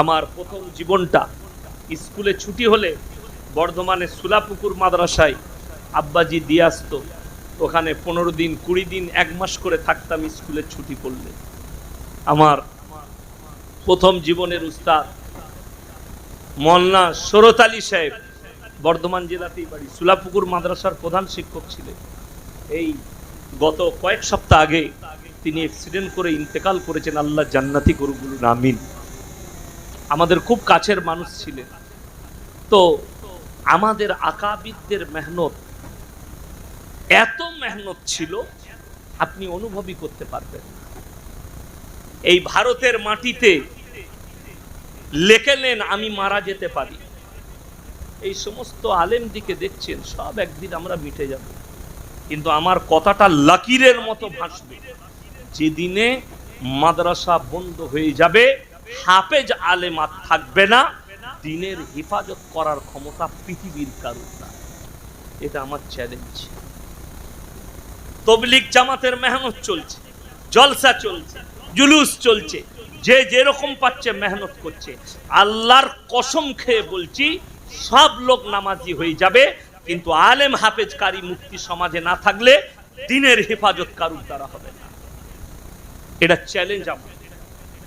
আমার প্রথম জীবনটা স্কুলে ছুটি হলে বর্ধমানে সুলাপুকুর মাদ্রাসায় আব্বাজি দিয়ে আসতো। ওখানে পনেরো দিন, কুড়ি দিন, এক মাস করে থাকতাম স্কুলে ছুটি পড়লে আমার প্রথম জীবনের উস্তাদ মল্লা শরত আলী সাহেব বর্ধমান জেলাতেই বাড়ি, সুলাপুকুর মাদ্রাসার প্রধান শিক্ষক ছিলেন। এই গত কয়েক সপ্তাহ আগে তিনি অ্যাক্সিডেন্ট করে ইন্তেকাল করেছেন, আল্লাহ জান্নাতি করুক বলুন, আমিন। আমাদের খুব কাছের মানুষ ছিলেন। তো আমাদের আকাবিদদের মেহনত, এত মেহনত ছিল, আপনি অনুভবই করতে পারবেন এই ভারতের মাটিতে লেখেলেন আমি মারা যেতে পারি। এই সমস্ত আলেম দিকে দেখছেন, সব একদিন আমরা মিটে যাব। কিন্তু আমার কথাটা লাকিরের মতো ভাসবে। যেদিনে মাদ্রাসা বন্ধ হয়ে যাবে হাফেজ আলেম থাকবে না। দিনের হেফাজত করার ক্ষমতা পৃথিবীর কারুর না। এটা আমার চ্যালেঞ্জ তবলিক জামাতের মেহনত চলছে, জলসা চলছে, জুলুস চলছে, যে যেরকম পাচ্ছে মেহনত করছে। আল্লাহর কসম খেয়ে বলছি, সব লোক নামাজি হয়ে যাবে, কিন্তু আলেম হাফেজ কারি মুক্তি সমাজে না থাকলে দিনের হেফাজত কারুর দ্বারা হবে না। এটা চ্যালেঞ্জ আমার।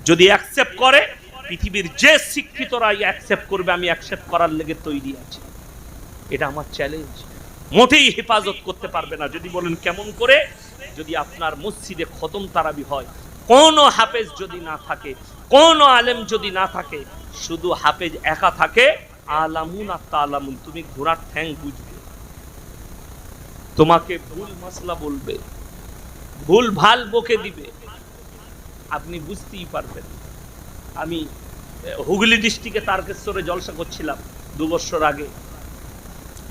যদি অ্যাকসেপ্ট করে, পৃথিবীর যে শিক্ষিতরা অ্যাকসেপ্ট করবে, আমি অ্যাকসেপ্ট করার লেগে তৈরি আছি। এটা আমার চ্যালেঞ্জ মোটেই হেফাজত করতে পারবে না। যদি বলেন কেমন করে? যদি আপনার মসজিদে খতম তারাবি হয়, কোন হাফেজ যদি না থাকে, কোন আলেম যদি না থাকে, শুধু হাফেজ একা থাকে, আলামুন আর তালামুন, তুমি ঘোড়ার ঠ্যাং বুঝবে। তোমাকে ভুল মশলা বলবে, ভুল ভালো বকে দিবে। আপনি বুঝতেই পারবেন। আমি হুগলি ডিস্ট্রিক্টে তারকেশ্বরে জলসা করছিলাম দু বছর আগে।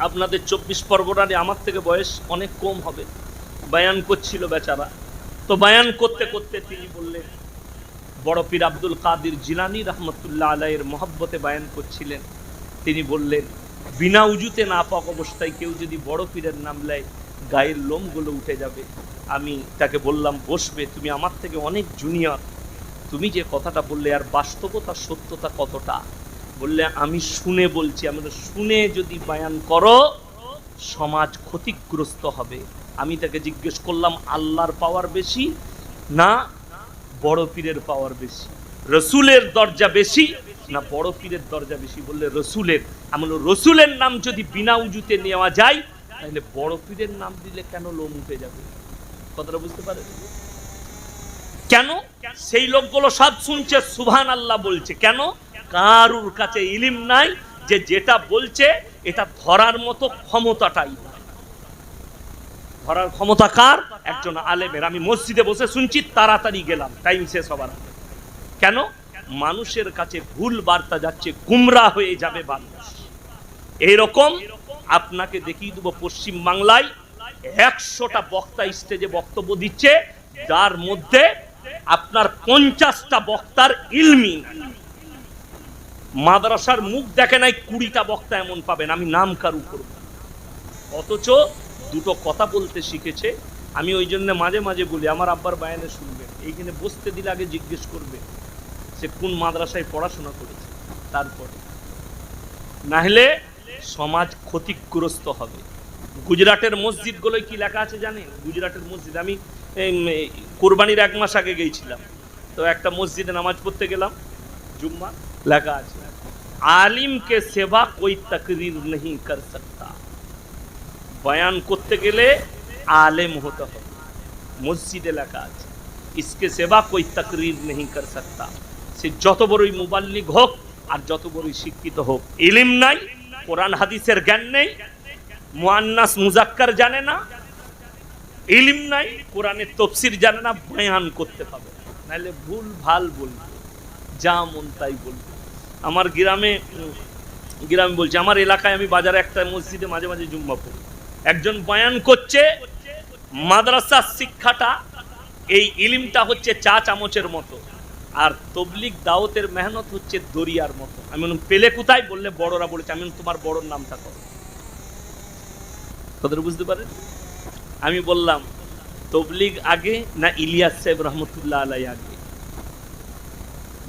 আপনাদের চব্বিশ পরগনারে আমার থেকে বয়স অনেক কম হবে। বায়ান করছিল বেচারা। তো বায়ান করতে করতে তিনি বললেন, বড় পীর আব্দুল কাদির জিলানি রহমতুল্লাহ আলাইয়ের মহব্বতে বায়ান করছিলেন। তিনি বললেন, বিনা উজুতে না পাক অবস্থায় কেউ যদি বড় পীরের নাম নেয় গায়ের লোমগুলো উঠে যাবে। আমি তাকে বললাম, বসবে, তুমি আমার থেকে অনেক জুনিয়র তুমি যে কথাটা বললে, আর বাস্তবতা, সত্যতা কতটা? বললে, আমি শুনে বলছি, আমি শুনে যদি বায়ান করো, সমাজ ক্ষতিগ্রস্ত হবে। আমি তাকে জিজ্ঞেস করলাম, আল্লাহর পাওয়ার বেশি না বড় পীরের পাওয়ার বেশি? রসুলের দরজা বেশি না বড় পীরের দরজা বেশি? বললে, রসুলের। আমি রসুলের নাম যদি বিনা উজুতে নেওয়া যায় তাহলে বড় পীরের নাম দিলে কেন লোম উঠে যাবে? কথাটা বুঝতে পারেন কেন? সেই লোকগুলো সব শুনছে সুভান আল্লাহ বলছে। কেন? কারুর কাছে ইলিম নাই যে যেটা বলছে এটা ধরার মতো ক্ষমতাটাই ধরার ক্ষমতা কার? একজন আলেমের। আমি মসজিদে বসে শুনছি তাড়াতাড়ি গেলাম। টাইম শেষ হবার কেন? মানুষের কাছে ভুল বার্তা যাচ্ছে গুমরা হয়ে যাবে মানুষ। এইরকম আপনাকে দেখিয়ে দেবো পশ্চিম বাংলায়। একশোটা বক্তা স্টেজে বক্তব্য দিচ্ছে, যার মধ্যে আপনার পঞ্চাশটা বক্তার ইলমি মাদ্রাসার মুখ দেখে নাই কুড়িটা বক্তা এমন পাবেন, আমি নাম কারু করব অথচ দুটো কথা বলতে শিখেছে, আমি ওই জন্য মাঝে মাঝে বলি, আমার আব্বার বায়ানে শুনবেন, এইখানে বসতে দিলে আগে জিজ্ঞেস করবে, সে কোন মাদ্রাসায় পড়াশোনা করেছে, তারপরে। নাহলে সমাজ ক্ষতিগ্রস্ত হবে। গুজরাটের মসজিদগুলোয় কি লেখা আছে জানেন? গুজরাটের মসজিদ, আমি কোরবানির এক মাস আগে গেছিলাম তো একটা মসজিদে নামাজ পড়তে গেলাম, জুম্মা, লেখা আছে। আলিমকে সেবা কই তকরির নেই কর সকতা। বয়ান করতে গেলে আলেম হতে হবে। মসজিদে লেখা আছে, ইসকে সেবা কই তকরির নেই কর সকতা। সে যত বড়ই মুবাল্লিক হোক আর যত বড়ই শিক্ষিত হোক, ইলিম নাই কোরআন হাদিসের জ্ঞান নেই মুআন্নাস মুজাক্কার জানে না, ইলিম নাই, কোরআনের তফসির জানে না, বয়ান করতে পাবে। নাহলে ভুল ভালো বলবে, যা মন তাই বলবে। আমার গ্রামে গ্রামে বলছে, আমার এলাকায় আমি বাজারে একটা মসজিদে মাঝে মাঝে জুম্মা পড়ি। একজন বয়ান করছে, মাদ্রাসার শিক্ষাটা, এই ইলিমটা হচ্ছে চা চামচের মতো। আর তবলিক দাওতের মেহনত হচ্ছে দরিয়ার মতো। আমি বললাম, পেলে কোথায়? বললে বড়রা বলেছে, আমি তোমার বড়র নামটা করো। কথাটা বুঝতে পারেন? আমি বললাম, তবলিগ আগে না ইলিয়াস সাহেব রহমতুল্লাহ আলাই আগে?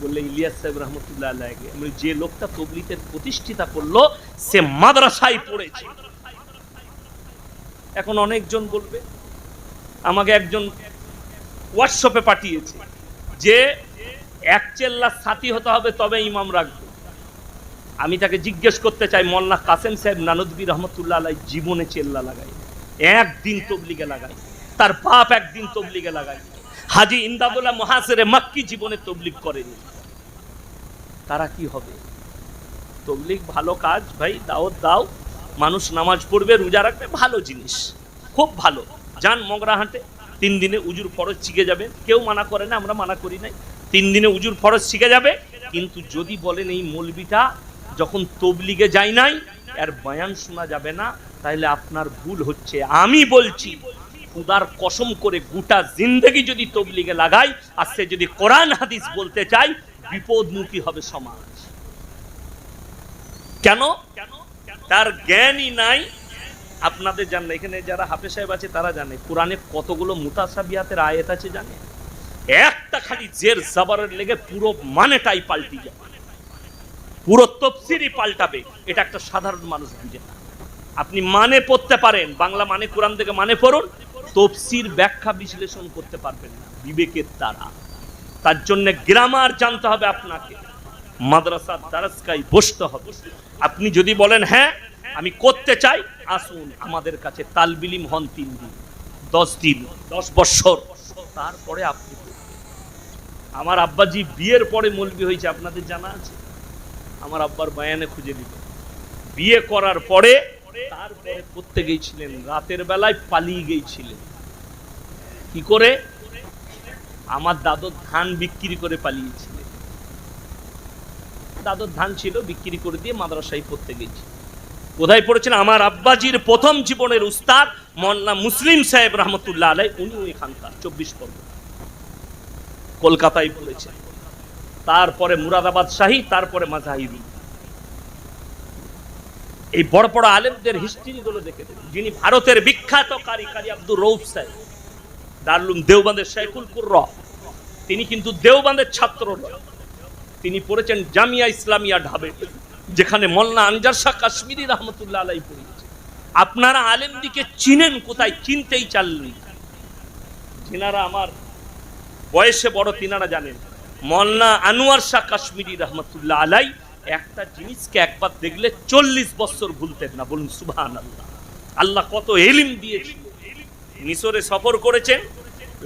বললে, ইলিয়াস সাহেব রহমতুল্লাহ আলাইকে আমি যে লোকটা তবলিতের প্রতিষ্ঠিতা করল, সে মাদ্রাসায় পড়েছে। এখন অনেকজন বলবে, আমাকে একজন হোয়াটসঅ্যাপে পাঠিয়েছে, যে এক চেল্লা সাথী হতে হবে তবে ইমাম রাখবে। আমি তাকে জিজ্ঞেস করতে চাই মোল্লা কাসেম সাহেব নানদবী রহমতুল্লাহ আলাই জীবনে চেল্লা লাগাই একদিন তবলিগে লাগাই তার বাপ একদিন তবলিগে লাগাই হাজি ইন্দাবুল্লাহ মহাসেরে মাক্কি জীবনে তবলিগ করেনি তারা কি হবে? তবলিগ ভালো কাজ, ভাই, দাওয়াত দাও। মানুষ নামাজ পড়বে, রোজা রাখবে, ভালো জিনিস। খুব ভালো। যান মগরাহাটে তিন দিনে উজুর ফরজ শিখে যাবেন কেউ মানা করে না, আমরা মানা করি নাই। তিন দিনে উজুর ফরজ শিখে যাবে। কিন্তু যদি বলেন এই মলবিটা যখন তবলিগে যায় নাই আর বয়ান শোনা যাবে না তাহলে আপনার ভুল হচ্ছে। আমি বলছি, খুদার কসম করে গোটা জিন্দগি যদি তবলিগে লাগাই, আর সে যদি কোরআন, হাদিস বলতে চাই বিপদমুখী হবে সমাজ। কেন? তার জ্ঞানই নাই। আপনাদের জানেন এখানে যারা হাফে সাহেব আছে, তারা জানে। কোরআনে কতগুলো মুতাসাবিয়াতের আয়াত আছে জানে একটা খালি জের জাবারের লেগে পুরো মানেটাই পাল্টি যাবে পুরো তফসিরই পাল্টাবে। এটা একটা সাধারণ মানুষ বুঝে না। আপনি মানে পড়তে পারেন, বাংলা মানে কোরআন থেকে মানে পড়ুন, তফসির ব্যাখ্যা বিশ্লেষণ করতে পারবেন না, বিবেকের দ্বারা। তার জন্য গ্রামার জানতে হবে আপনাকে, মাদ্রাসার দারাসকাই বসতে হবে। আপনি যদি বলেন হ্যাঁ আমি করতে চাই, আসুন, আমাদের কাছে তালবিলিম হন তিন দিন, দশ দিন, দশ বৎসর তারপরে আপনি। আমার আব্বাজি বিয়ের পরে মলবি হয়েছে, আপনাদের জানা আছে? আমার আব্বার বয়ানে খুঁজে দিল। বিয়ে করার পরে তারপরে করতে গিয়েছিলেন রাতের বেলায় পালিয়ে গিয়েছিলেন। কি করে? আমার দাদর ধান বিক্রি করে পালিয়েছিলেন। দাদর ধান ছিল, বিক্রি করে দিয়ে মাদ্রাসায় পড়তে গেছি। কোথায় পড়েছেন? আমার আব্বাজির প্রথম জীবনের উস্তাদ মন্না মুসলিম সাহেব রহমতুল্লাহ আলাই উনি এখানকার, চব্বিশ পরগনা। কলকাতায় পড়েছেন তারপরে মুরাদাবাদ শাহী, তারপরে মাজাহিরি এই বড় বড় আলেমদের হিস্ট্রি গুলো দেখে। যিনি ভারতের বিখ্যাত কারি কারি আব্দুর রৌফ সাহেব দারুল দেওবান্দের শেখুল কুর্র তিনি কিন্তু দেওবান্দের ছাত্র তিনি পড়েছেন জামিয়া ইসলামিয়া ঢাবে, যেখানে মোল্লা আনজার শাহ কাশ্মীরি রহমতুল্লাহ আলাই পড়িয়েছে আপনারা আলেম দিকে চিনেন কোথায়? চিনতেই চালনি যিনারা আমার বয়সে বড় তিনারা জানেন। মল্লা আনোয়ার শাহ কাশ্মীরি রহমতুল্লাহ আলাই একটা জিনিসকে একবার দেখলে চল্লিশ বছর ভুলতেন না। বলুন সুবহান আল্লাহ আল্লাহ কত এলিম দিয়েছিল মিশরে সফর করেছেন,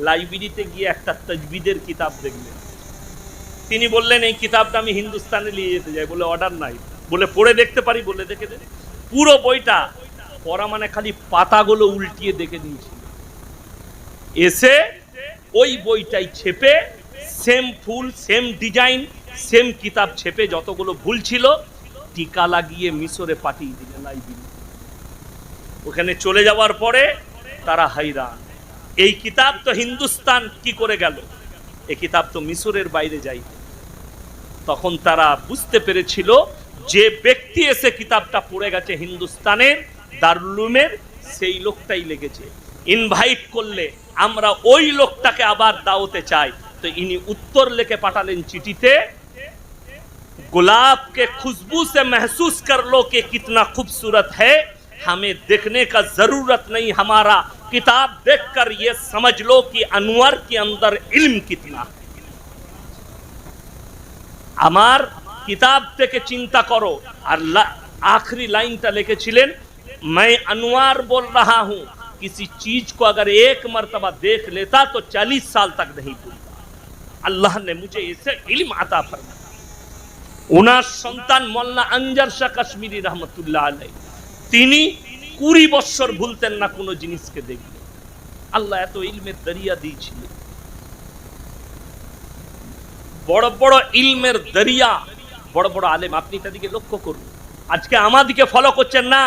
লাইব্রেরিতে গিয়ে একটা তজবিদের কিতাব দেখলেন। তিনি বললেন, এই কিতাবটা আমি হিন্দুস্তানে নিয়ে যেতে যাই। বলে, অর্ডার নাই। বলে, পড়ে দেখতে পারি। বলে, দেখে দে। পুরো বইটা পড়া মানে খালি পাতাগুলো উল্টিয়ে দেখে দিয়েছিল এসে ওই বইটাই ছেপে same full same design same কিতাব ছেপে যতগুলো ভুল ছিল, টিকা লাগিয়ে মিশরে পাঠিয়ে দিলেন লাইব্রেরি ওখানে চলে যাওয়ার পরে তারা হাইরান। এই কিতাব তো হিন্দুস্তান কি করে গেল? এই কিতাব তো মিশরের বাইরে যাই তখন তারা বুঝতে পেরেছিল যে ব্যক্তি এসে কিতাবটা পড়ে গেছে হিন্দুস্তানের দারুলুমের সেই লোকটাই লেগেছে। ইনভাইট করলে আমরা ওই লোকটাকে আবার দাওতে চাই। তো ইনি উত্তর লিখে পাঠালেন চিঠিতে गुलाब के खुशबू से महसूस कर लो कि कितना खूबसूरत है हमें देखने का ज़रूरत नहीं हमारा किताब देखकर ये समझ लो कि अनवर के अंदर इल्म कितना। किताब ते के चिंता करो और आखिरी लाइन আখরি लेके चिलेन मैं अनवर बोल रहा हूँ। किसी चीज को अगर एक मर्तबा देख लेता तो चालीस साल तक नहीं भूलता अल्लाह ने मुझे इसे इल्म अता फरमाया ওনার সন্তান মোল্লা আনজার শাহ কাশ্মীরি রহমতুল্লাহ আলাই তিনি কুড়ি বৎসর ভুলতেন না কোনো জিনিসকে দেখলে আল্লাহ এত ইলমের দরিয়া দিয়েছিলেন বড় বড় ইলমের দরিয়া বড় বড় আলেম আপনি তাদেরকে লক্ষ্য করুন আজকে আমাদিকে ফলো করছেন না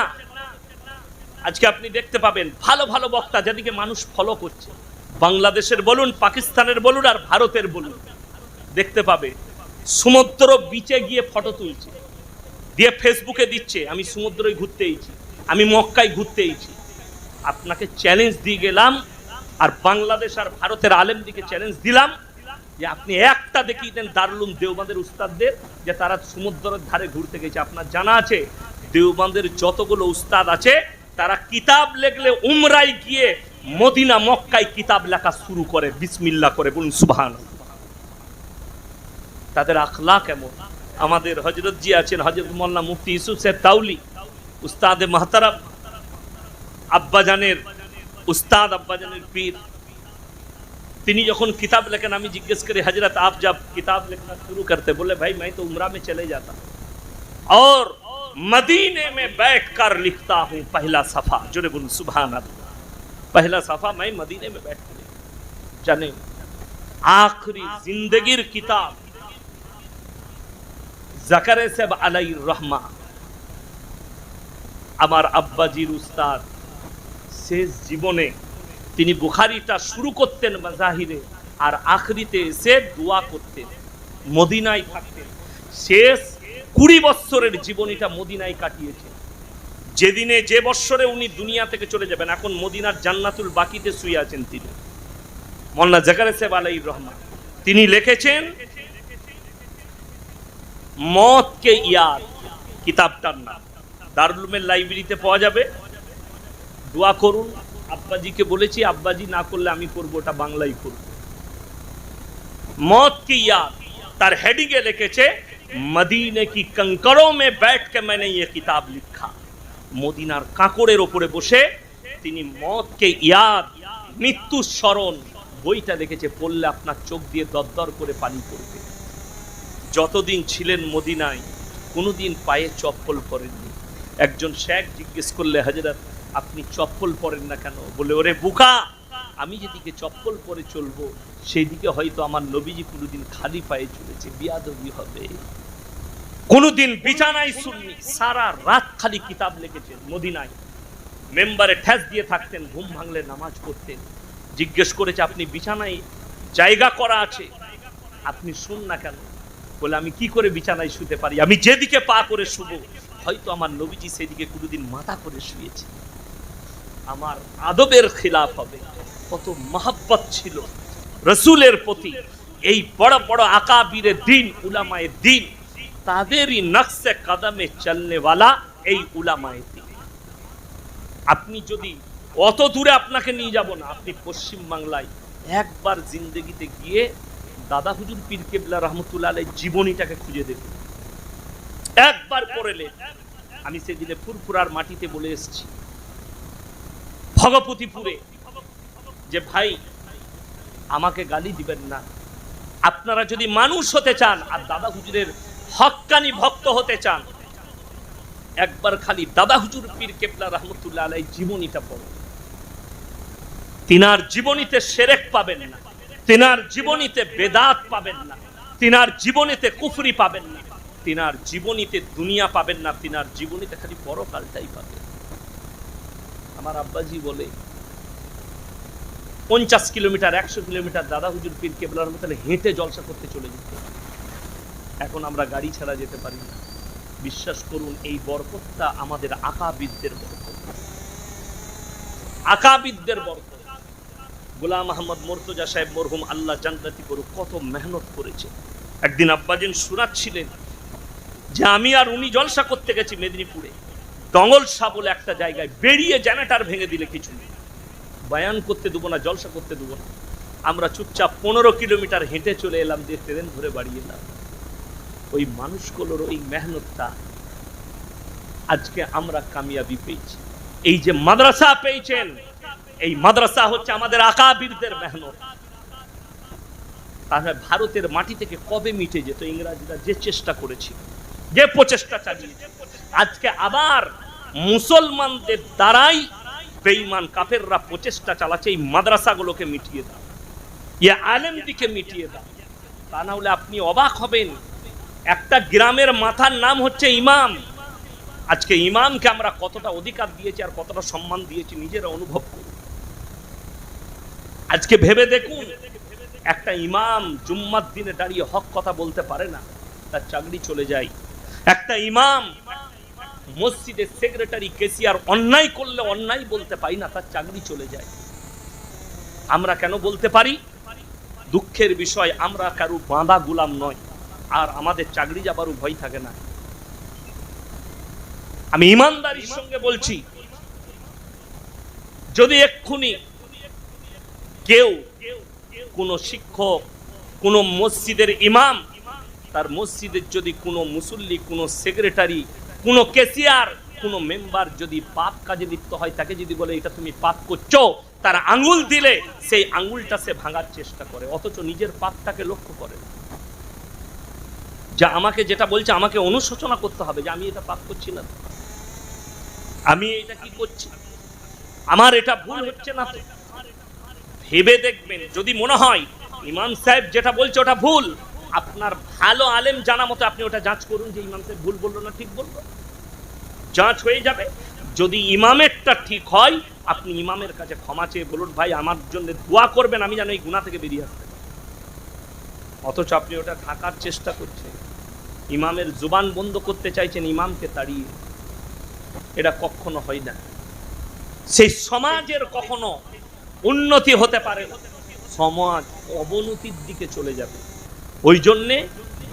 আজকে আপনি দেখতে পাবেন ভালো ভালো বক্তা যাদেরকে মানুষ ফলো করছে। বাংলাদেশের বলুন, পাকিস্তানের বলুন আর ভারতের বলুন, দেখতে পাবে সমুদ্র বিচে গিয়ে ফটো তুলছে। দিয়ে ফেসবুকে দিচ্ছে, আমি সমুদ্রই ঘুরতে এইছি আমি মক্কায় ঘুরতে এইছি আপনাকে চ্যালেঞ্জ দিয়ে গেলাম আর বাংলাদেশ আর ভারতের আলেম দিকে চ্যালেঞ্জ দিলাম যে আপনি একটা দেখিয়ে দেন দারুলুম দেওবাঁদের উস্তাদদের, যে তারা সমুদ্রের ধারে ঘুরতে গেছে। আপনার জানা আছে দেওবাঁদের যতগুলো উস্তাদ আছে তারা কিতাব লেখলে উমরাই গিয়ে মদিনা, মক্কায় কিতাব লেখা শুরু করে বিসমিল্লা করে, বলুন সুবাহ তাদের আখলা কেমন আমাদের হজরত জি আছেন হজরত মোল্লা মুফতি ইসুফ সাহেব তাউলি উস্তাদ মাহতারাব আব্বাজানের উস্তাদ আব্বাজানের পীর। তিনি যখন কিতাব লেখেন, আমি জিজ্ঞেস করি হজরত আপ যাব কিতাব লেখা শুরু করতে? বলে, ভাই, মাই তো উমরা মে চলে যাতা मदीने में बैठकर लिखता हूं पहला सफा जो ने बोल सुभान अल्लाह पहला सफा मैं मदीने में बैठ कर जाने आखिरी जिंदगीर किताब জাকারে সাহেব আলাইর রহমা আমার আব্বাজির উস্তাদ শেষ জীবনে তিনি বুখারিটা শুরু করতেন মাজাহিরে আর আখরিতে এসে দোয়া করতেন মদিনায় থাকতেন শেষ কুড়ি বৎসরের জীবনীটা মদিনায় কাটিয়েছেন যেদিনে যে বৎসরে উনি দুনিয়া থেকে চলে যাবেন, এখন মদিনার জান্নাতুল বাকিতে শুয়ে আছেন তিনি। মোল্লা জাকারে সাহেব আলাইর রহমান। তিনি লিখেছেন মতকে ইয়াদ কিতাবটার নাম। দারুলুমের লাইব্রেরিতে পাওয়া যাবে। দোয়া করুন, আব্বাজিকে বলেছি, আব্বাজি না করলে আমি করব ওটা বাংলায় করব। মত কি याद তার হেডিং এ লিখেছে মদিনে কি কঙ্করও মে ব্যাটকে মানে ইয়ে কিতাব লিখা। মদিনার কাঁকড়ের ওপরে বসে তিনি মদকে ইয়াদ, মৃত্যু স্মরণ বইটা দেখেছে পড়লে আপনার চোখ দিয়ে দরদর করে পানি পড়বে। যতদিন ছিলেন মদিনায়, কোনোদিন পায়ে চপ্পল পরেননি। একজন শেখ জিজ্ঞেস করলে, হাজরত, আপনি চপ্পল পরেন না কেন? বলে, ওরে বুকা আমি যেদিকে চপ্পল পরে চলবো সেই দিকে হয়তো আমার নবীজি কোনোদিন খালি পায়ে চলেছে, বিয়াদবি হবে। কোনোদিন বিছানায় শুননি, সারা রাত খালি কিতাব লিখেছেন মদিনায়। মেম্বারে ঠেস দিয়ে থাকতেন, ঘুম ভাঙলে নামাজ পড়তেন। জিজ্ঞেস করেছে, আপনি বিছানায় জায়গা করা আছে? আপনি শুন না কেন? বলে, আমি কি করে বিছানায় শুতে পারি? আমি যেদিকে পা করে শুব, হয়তো আমার নবীজি সেদিকে কোনোদিন মাথা করে শুয়েছে। আমার আদবের খিলাফ হবে। কত মহাব্বত ছিল। রসুলের প্রতি এই বড় বড় আকাবিরের দিন উলামায়ের দিন, তাদেরই নকশে কদমে চলনেওয়ালা এই উলামায়ের দিন। আপনি যদি অত দূরে আপনাকে নিয়ে যাব না, আপনি পশ্চিম বাংলায় একবার জিন্দগিতে গিয়ে দাদা হুজুর পীর কেবলা রহমতুল্লাহ জীবনীটাকে খুঁজে দেখুন। একবার পড়েলে, আমি সেদিনে ফুরফুরার মাটিতে বলে এসেছি, ভগপতিপুরে যে ভাই, আমাকে গালি দিবেন না। আপনারা যদি মানুষ হতে চান, আর দাদা হুজুরের হক্কানি ভক্ত হতে চান, একবার খালি দাদা হুজুর পীর কেবলা রহমতুল্লাহ আলাই জীবনীটা পড়ো তিনার জীবনীতে সেরেক পাবেন না। তিনার জীবনীতে বেদাত পাবেন না। তিনার জীবনীতে কুফরি পাবেন না। তিনার জীবনীতে দুনিয়া পাবেন না। তিনার জীবনীতে খালি পরকালটাই পাবেন। আমার আব্বাজি বলে পঞ্চাশ কিলোমিটার, একশো কিলোমিটার দাদা হুজুর পীর কেবলার মতো হেঁটে জলসা করতে চলে যেত। এখন আমরা গাড়ি ছাড়া যেতে পারি না। বিশ্বাস করুন, এই বরকতটা আমাদের আকাবিদদের বরকত। আকাবিদদের বরকত। গোলাম আহমদ মোর্তজা সাহেব মরহুম আল্লাহ জান্নাতি করুক কত মেহনত করেছে। একদিন আব্বাজিন শুনাচ্ছিলেন যে আমি আর উনি জলসা করতে গেছি মেদিনীপুরে। দঙ্গল শাহ বলে একটা জায়গায় বেরিয়ে জ্যানেটার ভেঙে দিলে কিছু নেই। বায়ান করতে দেবো না, জলসা করতে দেবো না। আমরা চুপচাপ পনেরো কিলোমিটার হেঁটে চলে এলাম দিয়ে ট্রেন ধরে বাড়ি এলাম। ওই মানুষগুলোর ওই মেহনতটা আজকে আমরা কামিয়াবি পেয়েছি। এই যে মাদ্রাসা পেয়েছেন, এই মাদ্রাসা হচ্ছে আমাদের আকাবিরদের মেহনত। তাহলে ভারতের মাটি থেকে কবে মিটে যেত? ইংরাজিরা যে চেষ্টা করেছিল, যে প্রচেষ্টা চালিয়েছে আজকে আবার মুসলমানদের দ্বারাই বেঈমান কাফেররা প্রচেষ্টা চালাচ্ছে এই মাদ্রাসাগুলোকে মিটিয়ে দাও, ইয়া আলেম দিকে মিটিয়ে দাও। তা না হলে আপনি অবাক হবেন। একটা গ্রামের মাথার নাম হচ্ছে ইমাম। আজকে ইমামকে আমরা কতটা অধিকার দিয়েছি আর কতটা সম্মান দিয়েছি নিজেরা অনুভব করুন। আজকে ভেবে দেখুন, একটা ইমাম জুম্মার দিনে দাঁড়িয়ে হক কথা বলতে পারে না, তার চাকরি চলে যায়। একটা ইমাম মসজিদের সেক্রেটারি কেসিয়ার অন্যায় করলে অন্যায় বলতে পারি না, তার চাকরি চলে যায়। আমরা কেন বলতে পারি? দুঃখের বিষয়, আমরা কারু বাঁধা গুলাম নয়, আর আমাদের চাকরি যাবারও ভয় থাকে না। আমি ইমানদারির সঙ্গে বলছি, যদি এক্ষুনি কেউ কোনো শিক্ষক, কোনো মসজিদের ইমাম, তার মসজিদের যদি কোনো মুসল্লি, কোনো সেক্রেটারি কোনো কেসিয়ার, কোনো মেম্বার যদি পাপ কাজে লিপ্ত হয়, তাকে যদি বলে, এটা তুমি পাপ করছ, তার আঙ্গুল দিলে সেই আঙ্গুলটা সে ভাঙার চেষ্টা করে, অথচ নিজের পাপটাকে লক্ষ্য করে। যা আমাকে যেটা বলছে, আমাকে অনুশোচনা করতে হবে যে আমি এটা পাপ করছি না। আমি এটা কি করছি? আমার এটা ভুল হচ্ছে না ভেবে দেখবেন, যদি মনে হয়, ইমাম সাহেব যেটা বলছে, ওটা ভুল। আপনার ভালো আলেম জানা মতো আপনি ওটা যাচ করুন যে ইমাম সাহেব ভুল বলল না ঠিক বলল। যাচ হয়ে যাবে। যদি ইমামেরটা ঠিক হয়, আপনি ইমামের কাছে ক্ষমা চেয়ে বলুন, ভাই, আমার জন্য দোয়া করবেন, আমি যেন এই গুণা থেকে বেরিয়ে আসতে অথচ আপনি ওটা ঢাকার চেষ্টা করছেন। ইমামের জুবান বন্ধ করতে চাইছেন, ইমামকে তাড়িয়ে। এটা কখনো হয় না। সেই সমাজের কখনো উন্নতি হতে পারে। সমাজ অবনতির দিকে চলে যাবে। ওই জন্যে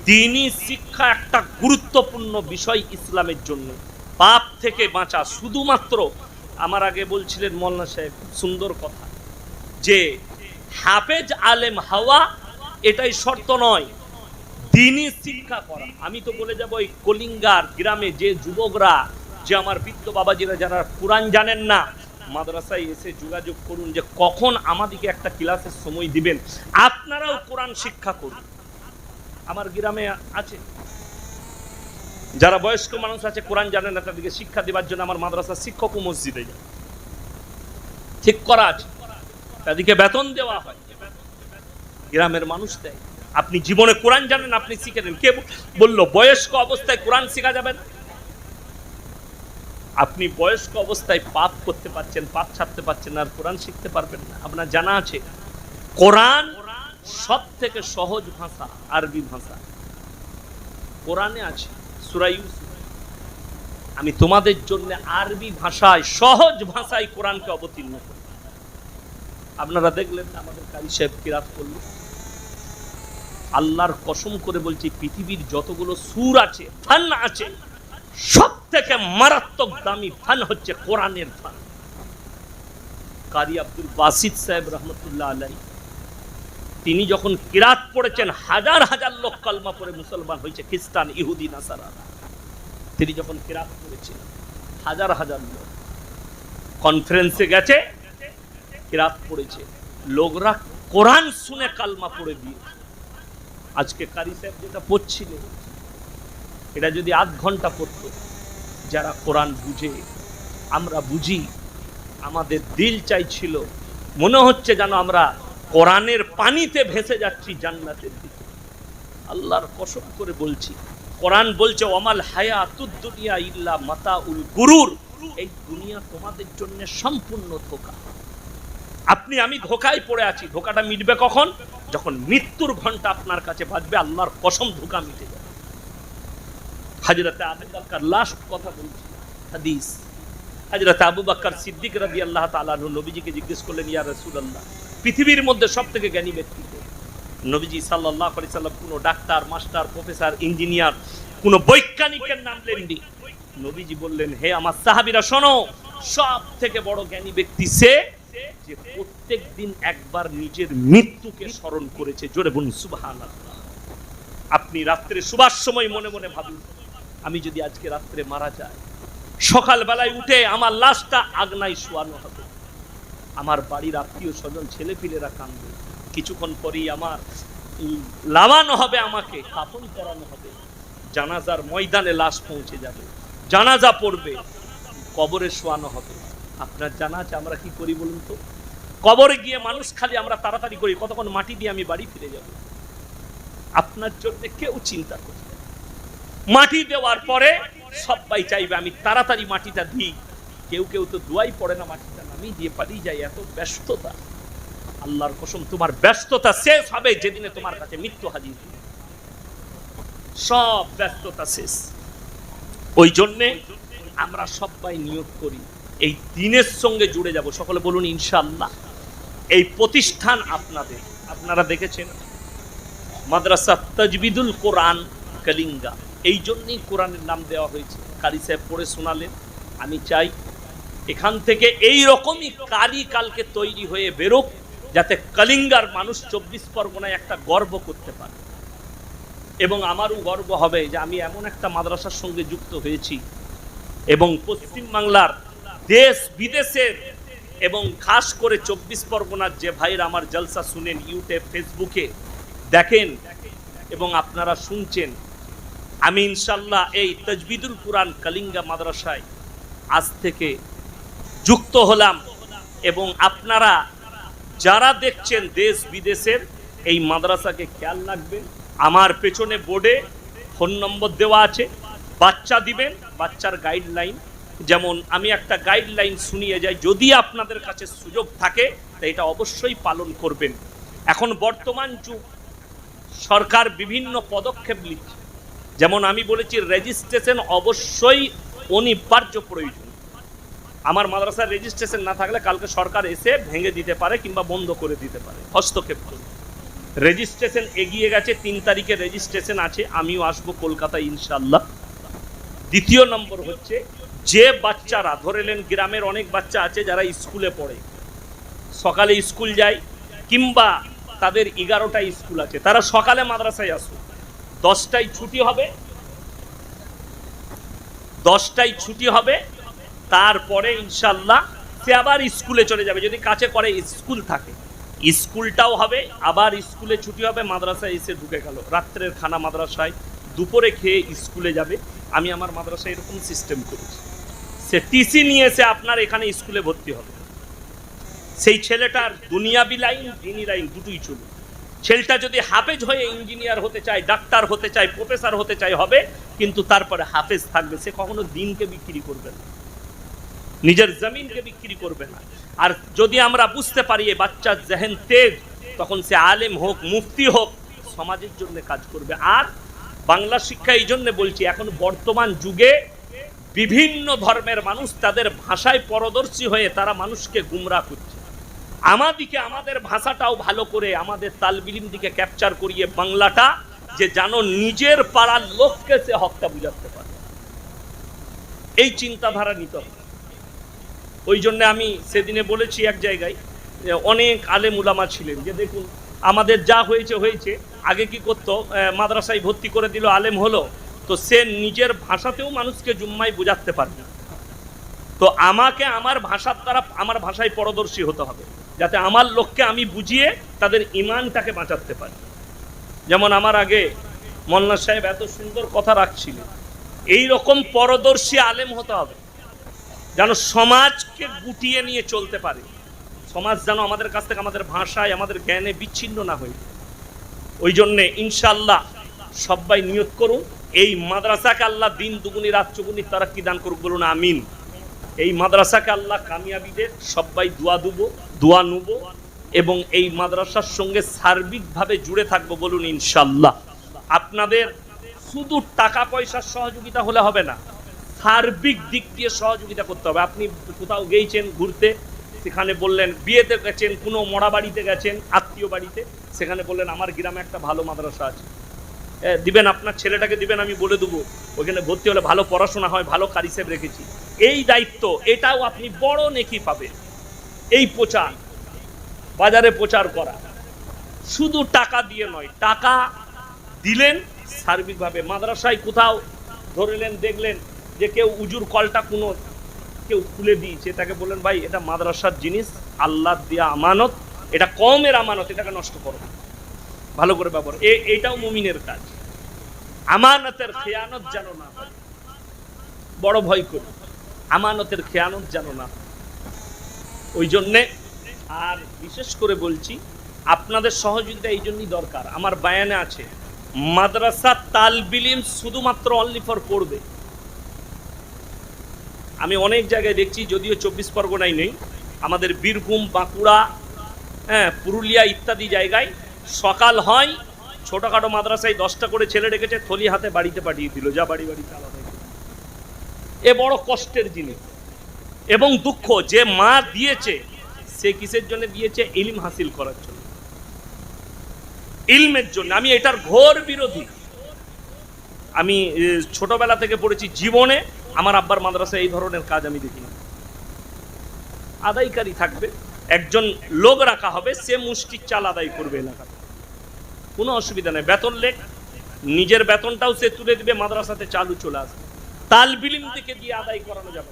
দিনই শিক্ষা একটা গুরুত্বপূর্ণ বিষয় ইসলামের জন্য। পাপ থেকে বাঁচা শুধুমাত্র আমার আগে বলছিলেন মল্লা সাহেব, খুব সুন্দর কথা। যে হাফেজ আলেম হাওয়া এটাই শর্ত নয়, দিনই শিক্ষা করা। আমি তো বলে যাব ওই কলিঙ্গার গ্রামে যে যুবকরা, যে আমার বৃদ্ধ বাবাজিরা যারা কোরআন জানেন না, মাদ্রাসায় এসে যোগাযোগ করুন যে কখন আমাদেরকে একটা ক্লাসের সময় দিবেন। আপনারাও কোরআন শিক্ষা করুন। আমার গ্রামে আছে। যারা বয়স্ক মানুষ আছে, কোরআন জানেন না, তাদেরকে শিক্ষা দেওয়ার জন্য আমার মাদ্রাসার শিক্ষক ও মসজিদে যায়। ঠিক করা আছে। তাদেরকে বেতন দেওয়া হয়। গ্রামের মানুষ দেয়। আপনি জীবনে কোরআন জানেন, আপনি শিখে নেন। কে বলল, বয়স্ক অবস্থায় কোরআন শেখা যাবে না? আপনি বয়স্ক অবস্থায় পাপ করতে পারছেন, পাপ ছাড়তে পারছেন আর কোরআন শিখতে পারবেন না। আপনার জানা আছে, কোরআন সব থেকে সহজ ভাষা আরবি ভাষা। কোরআনে আছে, সূরা ইউসুফ। আমি তোমাদের জন্য আরবি ভাষায় সহজ ভাষায় কোরআনকে অবতীর্ণ করি। আপনারা দেখলেন আমাদের কারি সাহেব কিরাত করল? আল্লাহর কসম করে বলছি, পৃথিবীর যতগুলো সুর আছে, ফান আছে সব থেকে মারাত্মক দামি ফান হচ্ছে কোরআনের ফান। কারি আব্দুল বাসিদ সাহেব রহমতুল্লাহ আলাই তিনি যখন কিরাত পড়েছেন, হাজার হাজার লোক কলমা পড়ে মুসলমান হয়েছে, খ্রিস্টান, ইহুদি, নাসারা। তিনি যখন কিরাত পড়েছেন হাজার হাজার লোক কনফারেন্সে গেছে, কিরাত পড়েছে। লোকরা কোরআন শুনে কালমা পড়ে দিয়ে আজকে কারি সাহেব যেটা পড়ছিলেন এটা যদি আধ ঘণ্টা পড়তো, যারা কোরআন বুঝে, আমরা বুঝি, আমাদের দিল চাইছিল। মনে হচ্ছে যেন আমরা কোরআনের পানিতে ভেসে যাচ্ছি জান্নাতের দিকে। আল্লাহর কসম করে বলছি, কোরআন বলছে অমাল হায়া দুনিয়া ইল্লা মাতা উল গুরুর। এই দুনিয়া তোমাদের জন্য সম্পূর্ণ ধোকা। আপনি, আমি ধোকায় পড়ে আছি। ধোকাটা মিটবে কখন? যখন মৃত্যুর ঘণ্টা আপনার কাছে বাজবে, আল্লাহর কসম ধোকা মিটে যাবে। হাজরতে আবু বাক্কার লাস্ট কথা বলছি, হাদিস। হাজরতে আবু বাক্কার সিদ্দিক রাদি আল্লাহ তাআলা নবীজিকে জিজ্ঞেস করলেন, ইয়া রাসূলুল্লাহ পৃথিবীর মধ্যে সব থেকে জ্ঞানী ব্যক্তি কে? নবীজি আলাইহি সাল্লাম কোনো ডাক্তার, মাস্টার, প্রফেসর, ইঞ্জিনিয়ার, কোনো বৈজ্ঞানিকের নাম লেননি। নবীজি বললেন, হে আমার সাহাবীরা, শোনো সব থেকে বড় জ্ঞানী ব্যক্তি সে যে প্রত্যেক দিন একবার নিজের মৃত্যুকে স্মরণ করেছে। জোরে বলুন, সুবহানাল্লাহ। আপনি রাত্রে শুবার সময় মনে মনে ভাবুন, আমি যদি আজকে রাত্রে মারা যাই সকাল বেলায় উঠে আমার লাশটা আগনায় শোয়ানো হবে। আমার বাড়ির আত্মীয় স্বজন ছেলে পিলেরা কাঁদবে। কিছুক্ষণ পরেই আমার লাভানো হবে আমাকে কাপন করানো হবে। জানাজার ময়দানে লাশ পৌঁছে যাবে। জানাজা পড়বে, কবরে শোয়ানো হবে। আপনার জানা আছে আমরা কি করি বলুন তো? কবরে গিয়ে মানুষ খালি আমরা তাড়াতাড়ি করি, কতক্ষণ মাটি দিয়ে আমি বাড়ি ফিরে যাব? আপনার জন্য কেউ চিন্তা করে না। মাটি দেওয়ার পরে সবাই চাইবে আমি তাড়াতাড়ি মাটিটা দিই। কেউ কেউ তো দুয়াই পড়ে না মাটিটা নামিয়ে দিয়ে পালিয়ে যায় এত ব্যস্ততা। আল্লাহর কসম, তোমার ব্যস্ততা শেষ হবে যেদিনে তোমার কাছে মৃত্যু হাজির সব ব্যস্ততা শেষ। ওই জন্যে আমরা সবাই নিয়োগ করি। এই দিনের সঙ্গে জুড়ে যাব। সকলে বলুন, ইনশাআল্লাহ। এই প্রতিষ্ঠান আপনাদের। আপনারা দেখেছেন, মাদ্রাসা তাজবিদুল কোরআন কালিঙ্গা। এই জন্যই কোরআনের নাম দেওয়া হয়েছে। কারি সাহেব পড়ে শোনালেন। আমি চাই এখান থেকে এই রকমই কারি কালকে তৈরি হয়ে বেরোক, যাতে কালিঙ্গার মানুষ চব্বিশ পরগনায় একটা গর্ব করতে পারে। এবং আমারও গর্ব হবে যে আমি এমন একটা মাদ্রাসার সঙ্গে যুক্ত হয়েছি এবং পশ্চিমবাংলার দেশ বিদেশের এবং খাস করে চব্বিশ পরগনার যে ভাইরা আমার জলসা শুনেন ইউটিউব, ফেসবুকে, দেখেন এবং আপনারা শুনছেন, আমি ইনশাল্লাহ এই তজবিদুল কুরআন কালিঙ্গা মাদ্রাসায় আজ থেকে যুক্ত হলাম এবং আপনারা যারা দেখছেন দেশ বিদেশের, এই মাদ্রাসাকে খেয়াল রাখবেন। আমার পেছনে বোর্ডে ফোন নম্বর দেওয়া আছে। বাচ্চা দিবেন, বাচ্চার গাইডলাইন যেমন আমি একটা গাইডলাইন শুনিয়ে যাই, যদি আপনাদের কাছে সুযোগ থাকে, তা এটা অবশ্যই পালন করবেন। এখন বর্তমান যুগ, সরকার বিভিন্ন পদক্ষেপ নিচ্ছে। যেমন আমি বলেছি রেজিস্ট্রেশন অবশ্যই অনিবার্য প্রয়োজন। আমার মাদ্রাসার রেজিস্ট্রেশন না থাকলে কালকে সরকার এসে ভেঙে দিতে পারে কিংবা বন্ধ করে দিতে পারে। হস্তক্ষেপ করে রেজিস্ট্রেশন এগিয়ে গেছে, তিন তারিখে রেজিস্ট্রেশন আছে, আমিও আসব কলকাতায় ইনশাল্লাহ দ্বিতীয় নম্বর হচ্ছে, যে বাচ্চারা, ধরে নেন গ্রামের অনেক বাচ্চা আছে যারা স্কুলে পড়ে, সকালে স্কুল যায় কিংবা তাদের এগারোটায় স্কুল আছে, তারা সকালে মাদ্রাসায় আসুক। দশটায় ছুটি হবে, দশটায় ছুটি হবে তারপরে ইনশাল্লাহ সে আবার স্কুলে চলে যাবে। যদি কাছে করে স্কুল থাকে। স্কুলটাও হবে, আবার স্কুলে ছুটি হবে, মাদ্রাসায় এসে ঢুকে গেল। রাত্রের খানা মাদ্রাসায়, দুপুরে খেয়ে স্কুলে যাবে। আমি আমার মাদ্রাসায় এরকম সিস্টেম করেছি। সে টিসি নিয়ে এসে আপনার এখানে স্কুলে ভর্তি হবে। সেই ছেলেটার দুনিয়াবি লাইন, দিনী লাইন দুটোই চলবে। ছেলেটা যদি হাফেজ হয়ে ইঞ্জিনিয়ার হতে চায়, ডাক্তার হতে চায় প্রফেসর হতে চায়, হবে, কিন্তু তারপরে হাফেজ থাকবে, সে কখনো দিনকে বিক্রি করবে না। নিজের জমিনকে বিক্রি করবে না। আর যদি আমরা বুঝতে পারি এই বাচ্চার জেহেন তেজ, তখন সে আলেম হোক, মুফতি হোক, সমাজের জন্য কাজ করবে। আর বাংলা শিক্ষা এই জন্য বলছি, এখন বর্তমান যুগে বিভিন্ন ধর্মের মানুষ তাদের ভাষায় পরদর্শী হয়ে তারা মানুষকে গুমরা করছে। আমাদিকে, আমাদের ভাষাটাও ভালো করে, আমাদের তালবিলিম দিকে ক্যাপচার করিয়ে বাংলাটা, যে জানো নিজের পাড়ার লোককে সে হকটা বুঝাতে পারে। এই চিন্তাধারা নিতে হবে। ওই জন্য আমি সেদিনে বলেছি এক জায়গায় অনেক আলেম উলামা ছিলেন, যে দেখুন, আমাদের যা হয়েছে হয়েছে, আগে কি করতো মাদ্রাসায় ভর্তি করে দিল, আলেম হলো, তো সে নিজের ভাষাতেও মানুষকে জুম্মায় বোঝাতে পারবে তো আমাকে আমার ভাষার দ্বারা, আমার ভাষায় পরদর্শী হতে হবে, যাতে আমার লোককে আমি বুঝিয়ে তাদের ইমানটাকে বাঁচাতে পারি। যেমন আমার আগে মল্লা সাহেব এত সুন্দর কথা রাখছিলেন এই রকম পরদর্শী আলেম হতে হবে। যেন সমাজকে গুটিয়ে নিয়ে চলতে পারে। সমাজ যেন আমাদের কাছ থেকে আমাদের ভাষায়, আমাদের জ্ঞানে বিচ্ছিন্ন না হয়ে। ওই জন্যে ইনশাল্লাহ সবাই নিয়োগ করুন, এই মাদ্রাসাকে আল্লাহ দিন, দুগুনি, রাত, চুগুনি তারা কি দান করুক বলুন, আমিন। এই মাদ্রাসাকে আল্লাহ কামিয়াবিদের সবাই দোয়া দুবো, দোয়া নুবো এবং এই মাদ্রাসার সঙ্গে সার্বিকভাবে জুড়ে থাকব বলুন ইনশাল্লাহ আপনাদের শুধু টাকা পয়সার সহযোগিতা হলে হবে না। সার্বিক দিক দিয়ে সহযোগিতা করতে হবে। আপনি কোথাও গিয়েছেন ঘুরতে, সেখানে বললেন, বিয়েতে গেছেন, কোনো মরা বাড়িতে গেছেন, আত্মীয় বাড়িতে, সেখানে বললেন, আমার গ্রামে একটা ভালো মাদ্রাসা আছে। দিবেন, আপনার ছেলেটাকে দিবেন, আমি বলে দেবো। ওখানে ভর্তি হলে ভালো পড়াশোনা হয়, ভালো কারিসেব রেখেছি। এই দায়িত্ব, এটাও আপনি বড় নেকি পাবেন। এই প্রচার, বাজারে প্রচার করা। শুধু টাকা দিয়ে নয়, টাকা দিলেন সার্বিকভাবে। মাদ্রাসায় কোথাও ধরলেন, দেখলেন যে কেউ উজুর কলটা কোনো কেউ খুলে দিয়েছে, তাকে বললেন, ভাই, এটা মাদ্রাসার জিনিস, আল্লাহ দেয়া আমানত, এটা কমের আমানত, এটাকে নষ্ট করো ভালো করে ব্যবহার। এটাও মুমিনের কাজ। আমানতের খেয়ানত যেন না বড় ভয় করি। আমানতের খেয়ানত যেন না ওই জন্যে আর বিশেষ করে বলছি, আপনাদের সহযোগিতা এই জন্যই দরকার। আমার বায়ানে আছে, মাদ্রাসা তালবিলিম শুধুমাত্র অনলি ফর পড়বে। আমি অনেক জায়গায় দেখছি, যদিও চব্বিশ পরগনায় নেই, আমাদের বীরভূম, বাঁকুড়া হ্যাঁ পুরুলিয়া ইত্যাদি জায়গায় সকাল হয়, ছোটখাটো মাদ্রাসায় দশটা করে ছেলে রেখেছে থলি হাতে বাড়িতে পাঠিয়ে দিল, যা বাড়ি বাড়ি চালা হয়ে গেল। এ বড় কষ্টের জিনিস। এবং দুঃখ, যে মা দিয়েছে, সে কিসের জন্য দিয়েছে? ইলিম হাসিল করার জন্য। ইলমের জন্য। আমি এটার ঘোর বিরোধী। আমি ছোটবেলা থেকে পড়েছি জীবনে। আমার আব্বার মাদ্রাসায় এই ধরনের কাজ আমি দেখি না। আদায়কারী থাকবে, একজন লোক রাখা হবে, সে মুষ্টির চাল আদায় করবে এলাকাতে। কোনো অসুবিধা নেই, বেতন লেখ নিজের বেতনটাও সে তুলে দিবে, মাদ্রাসাতে চালু চলে আসবে। তাল বিলিম থেকে দিয়ে আদায় করানো যাবে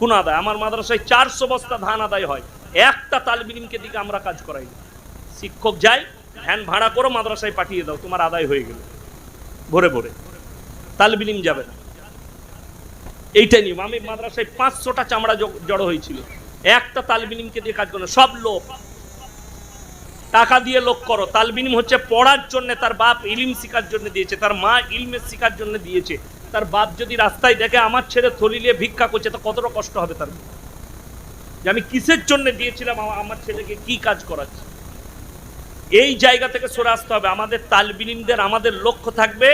কোন আদায়, আমার মাদ্রাসায় চারশো বস্তা ধান আদায় হয়, একটা তাল বিলিমকে দিকে আমরা কাজ করাই শিক্ষক যাই ভ্যান ভাড়া করো, মাদ্রাসায় পাঠিয়ে দাও, তোমার আদায় হয়ে গেল। ভরে ভরে। তাল বিলিম যাবে না। এইটা নিয়ম। আমি মাদ্রাসায় পাঁচশোটা চামড়া জড়ো হয়েছিল। একটা তালবিনিমকে দিয়ে কাজ করো সব লোক টাকা দিয়ে লোক করো। তালবিনিম হচ্ছে পড়ার জন্য তার বাপ ইলিম শিকার জন্য দিয়েছে, তার মা ইলমের শিকার জন্য দিয়েছে। তার বাপ যদি রাস্তায় দেখে আমার ছেলে থলি নিয়ে ভিক্ষা করছে, তো কতটা কষ্ট হবে তার? যে আমি কিসের জন্য দিয়েছিলাম আমার ছেলেকে কি কাজ করাচ্ছি এই জায়গা থেকে সরে আসতে হবে। আমাদের তালবিনিমদের, আমাদের লক্ষ্য থাকবে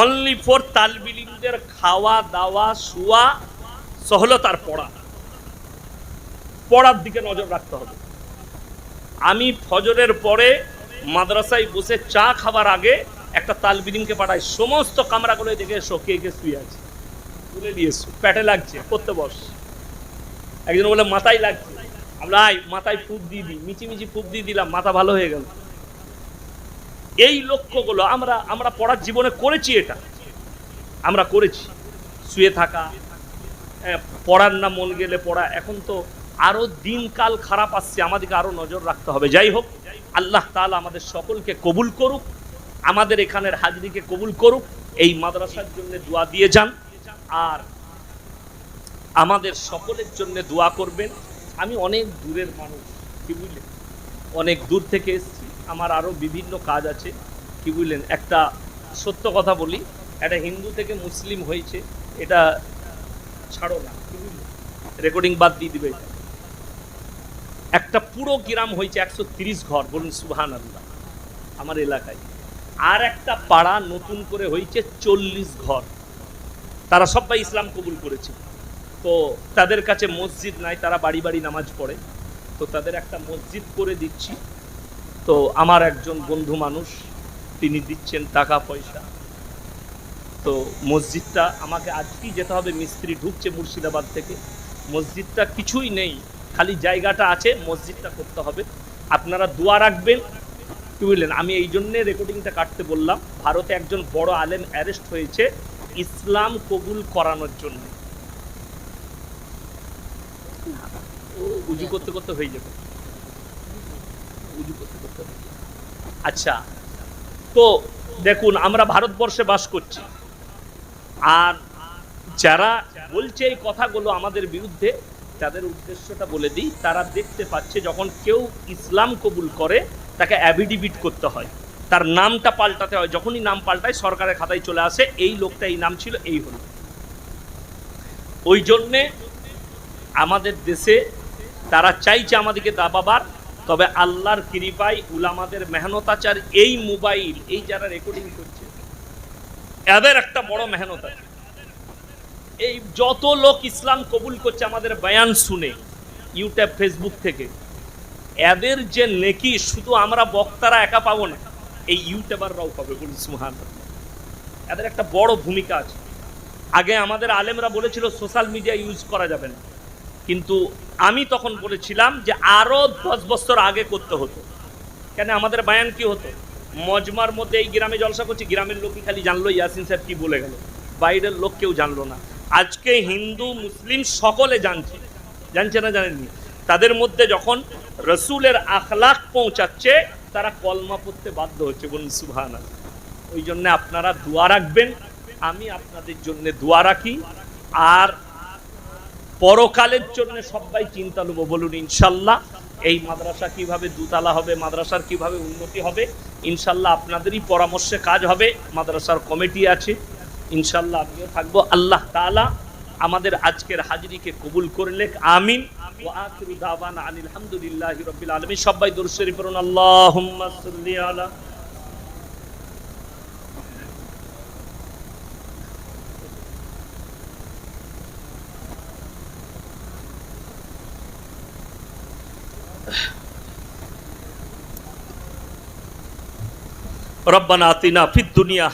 অনলি ফর তালবিলিমদের খাওয়া, দাওয়া, শোয়া, সহলতার পড়া। পড়ার দিকে নজর রাখতে হবে। আমি ফজরের পরে মাদ্রাসায় বসে চা খাবার আগে একটা তালবিলিমকে পাঠাই। সমস্ত কামরাগুলো দেখে এসো কে শুয়ে আছে। তুলে এসো। প্যাটে লাগছে করতে বস। একজন বলে, মাথায় লাগছে। আমরা মাথায় ফুপ দিয়ে দিই। মিচি মিচি ফুপ দিয়ে দিলাম, মাথা ভালো হয়ে গেল। এই লক্ষ্যগুলো আমরা আমরা পড়ার জীবনে করেছি এটা। আমরা করেছি। শুয়ে থাকা পড়ার না মন গেলে পড়া। এখন তো আরও দিনকাল খারাপ আসছে, আমাদেরকে আরও নজর রাখতে হবে। যাই হোক, আল্লাহ তালা আমাদের সকলকে কবুল করুক, আমাদের এখানের হাজরিকে কবুল করুক, এই মাদ্রাসার জন্য দোয়া দিয়ে যান। আর আমাদের সকলের জন্য দোয়া করবেন। আমি অনেক দূরের মানুষ, কি বুঝলেন? অনেক দূর থেকে এসেছি। আমার আরও বিভিন্ন কাজ আছে, কি বুঝলেন? একটা সত্য কথা বলি, একটা হিন্দু থেকে মুসলিম হয়েছে, এটা ছাড়ো না রেকর্ডিং বাদ দিয়ে দিবে একটা পুরো গ্রাম হয়েছে একশো তিরিশ ঘর, বলুন সুহান আল্লাহ আমার এলাকায়। আর একটা পাড়া নতুন করে হয়েছে চল্লিশ ঘর। তারা সবাই ইসলাম কবুল করেছে। তো তাদের কাছে মসজিদ নাই, তারা বাড়ি বাড়ি নামাজ পড়ে। তো তাদের একটা মসজিদ করে দিচ্ছি। তো আমার একজন বন্ধু মানুষ, তিনি দিচ্ছেন টাকা, পয়সা। তো মসজিদটা আমাকে আজকেই যেতে হবে, মিস্ত্রি ঢুকছে মুর্শিদাবাদ থেকে। মসজিদটা কিছুই নেই, খালি জায়গাটা আছে, মসজিদটা করতে হবে। আপনারা দোয়া রাখবেন। কি বুঝলেন আমি এই জন্যে রেকর্ডিংটা কাটতে বললাম। ভারতে একজন বড় আলেম অ্যারেস্ট হয়েছে ইসলাম কবুল করানোর জন্য। উজু করতে করতে হয়ে যাবে। আচ্ছা তো দেখুন, আমরা ভারতবর্ষে বাস করছি। আর যারা বলছে এই কথাগুলো আমাদের বিরুদ্ধে, তাদের উদ্দেশ্যটা বলে দিই, তারা দেখতে পাচ্ছে যখন কেউ ইসলাম কবুল করে, তাকে অ্যাভিডিবিট করতে হয়। তার নামটা পাল্টাতে হয়। যখনই নাম পাল্টায়, সরকারের খাতায় চলে আসে, এই লোকটা এই নাম ছিল, এই হলো। ওই জন্যে আমাদের দেশে তারা চাইছে আমাদেরকে দাবাবার তবে আল্লাহর কৃপায় উলামাদের মেহনতাচার এই মোবাইল, এই যারা রেকর্ডিং করছে, এদের একটা বড় মেহনত আছে। এই যত লোক ইসলাম কবুল করছে, আমাদের বয়ান শুনে, ইউটিউব ফেসবুক থেকে, এদের যে নেকি, শুধু আমরা বক্তারা একা পাবো না, এই ইউটিউবাররাও পাবে বলুন সুহান এদের একটা বড় ভূমিকা আছে। আগে আমাদের আলেমরা বলেছিল, সোশ্যাল মিডিয়া ইউজ করা যাবে না। কিন্তু আমি তখন বলেছিলাম যে আরও দশ বছর আগে করতে হতো। কেন আমাদের বায়ান কি হতো? মজমার মধ্যে এই গ্রামে জলসা করছি, গ্রামের লোকই খালি জানলো, ইয়াসিন স্যার কি বলে গেল? বাইরের লোক কেউ জানলো না। আজকে হিন্দু, মুসলিম সকলে জানছে। জানছে না জানেননি? তাদের মধ্যে যখন রসুলের আখলাখ পৌঁছাচ্ছে, তারা কলমা পড়তে বাধ্য হচ্ছে, বলুন সুবহান ওই জন্য আপনারা দোয়া রাখবেন। আমি আপনাদের জন্য দোয়া রাখি। আর পরকালের জন্য সবাই চিন্তা নেব, বলুন ইনশাল্লাহ। এই মাদ্রাসা কীভাবে দুতলা হবে, মাদ্রাসার কীভাবে উন্নতি হবে, ইনশাল্লাহ আপনাদেরই পরামর্শে কাজ হবে, মাদ্রাসার কমিটি আছে, ইনশাল্লাহ আমিও থাকব। আল্লাহ তাআলা আমাদের আজকের হাজিরিকে কবুল করলে আমিন। ওয়া আখিরু দাওয়ানা আনিল হামদুলিল্লাহি রাব্বিল আলামিন। সবাই দরুদ শরীফ পড়ুন, আল্লাহুম্মা রব্বানা আতিনা ফিদ দুনিয়া